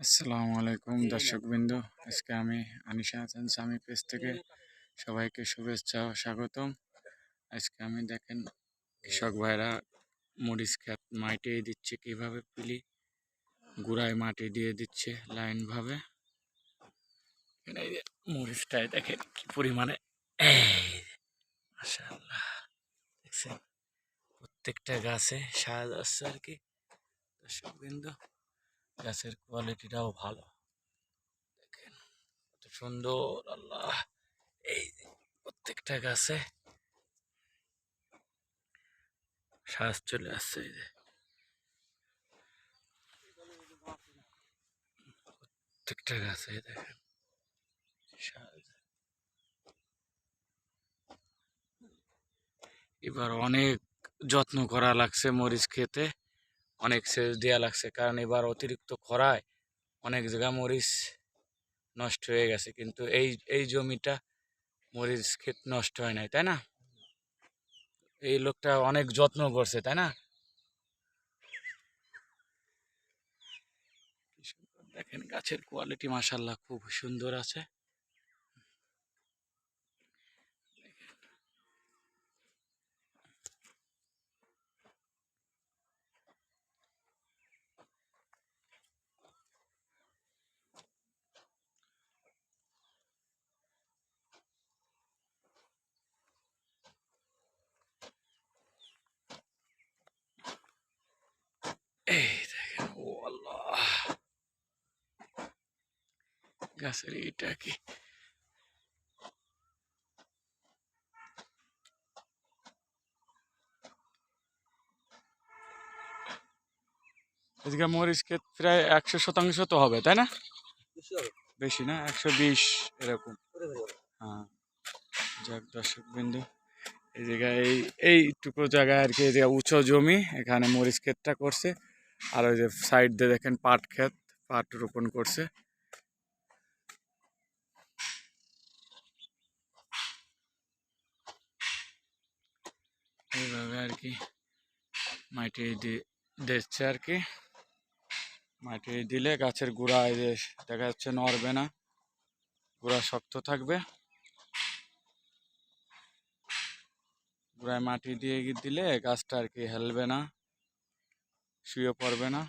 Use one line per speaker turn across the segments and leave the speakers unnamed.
আসসালামু আলাইকুম দর্শকবৃন্দ আজকে আমি আনিশা হাসান স্বামী পেজ থেকে। সবাইকে শুভেচ্ছা ও স্বাগতম। আজকে আমি দেখেন কৃষক ভাইরা মরিচ ক্ষেত মাটিয়ে দিচ্ছে কীভাবে পিলি গুড়ায় মাটি দিয়ে দিচ্ছে লাইনভাবে। মরিচটায় দেখেন কি পরিমাণে মাশাআল্লাহ দেখছেন? প্রত্যেকটা গাছে সাজ আসছে আর কি। দর্শকবৃন্দ গাছের কোয়ালিটিটাও ভালো। দেখেন কত সুন্দর, আল্লাহ। এই প্রত্যেকটা গাছে শ্বাস চলে আসছে এই যে। প্রত্যেকটা গাছে দেখেন এবার অনেক যত্ন করা লাগছে মরিচ খেতে। অনেক সেচ দেওয়া লাগছে। কারণ এবার অতিরিক্ত খরায় অনেক জায়গা মরিচ নষ্ট হয়ে গেছে। কিন্তু এই এই জমিটা মরিচ ক্ষেত নষ্ট হয় নাই, তাই না? এই লোকটা অনেক যত্ন করছে, তাই না? দেখেন, গাছের কোয়ালিটি মাসাল্লাহ খুব সুন্দর আছে এই দেখেন ও আল্লাহ গাছের এটা কি? আজকে মরিচ ক্ষেত প্রায় একশো শতাংশ তো হবে তাই না?
বেশি
না একশো বিশ এরকম। হ্যাঁ যাক দর্শক বিন্দু এই জায়গায় এই এইটুকু জায়গায় আর কি এই জায়গায় উঁচু জমি এখানে মরিচ ক্ষেতটা করছে। আর ওই যে সাইড দিয়ে দেখেন পাট ক্ষেত পাট রোপণ করছে এইভাবে আর কি? মাটি দিচ্ছে আর কি। মাটি দিলে গাছের গোড়া দেখা যাচ্ছে নড়বে না। গোড়া শক্ত থাকবে। গোড়ায় মাটি দিয়ে দিলে গাছটা আর কি হেলবে না, শুয়ে পড়বে না।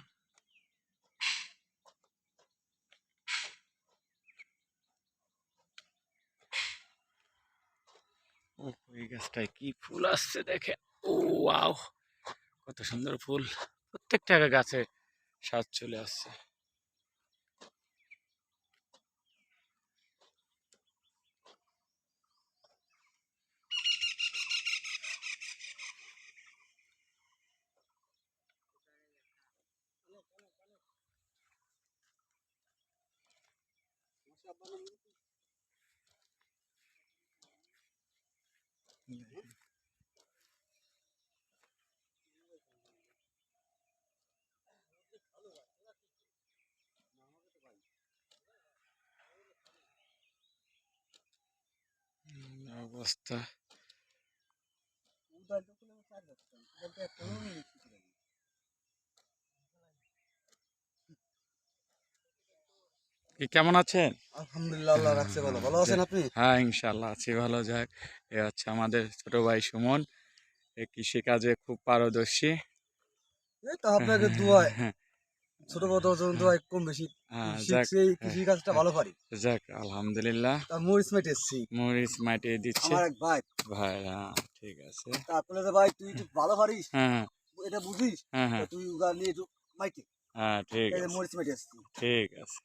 ও গাছটায় কি ফুল আসছে দেখে ও কত সুন্দর ফুল। প্রত্যেকটা গাছে স্বাদ চলে আসছে। হুম, কি কেমন আছেন?
আলহামদুলিল্লাহ আল্লাহ রাখছে ভালো। ভালো আছেন আপনি?
হ্যাঁ ইনশাল্লাহ আছি ভালো যাক। এ হচ্ছে আমাদের ছোট ভাই সুমন। এ কৃষিকাজে খুব পারদর্শী।
এই তো আপনাকে দোয়ায়।
হ্যাঁ,
ছোট বড় পর্যন্ত কম বেশি।
হ্যাঁ,
শিখছি কৃষি কাজটা ভালো পারি।
যাক আলহামদুলিল্লাহ।
তা মরিচ মেট এসছি।
মরিচ মাইটে দিচ্ছে।
আমার এক ভাই।
ভাই হ্যাঁ ঠিক আছে।
তা আপনি যে ভাই তুই একটু ভালো পারিস?
হ্যাঁ
এটা বুঝিস?
হ্যাঁ হ্যাঁ।
তুই উগা নিয়ে একটু মাইকে
হ্যাঁ ঠিক আছে।
মরিচ মাইটে এসছি।
ঠিক আছে।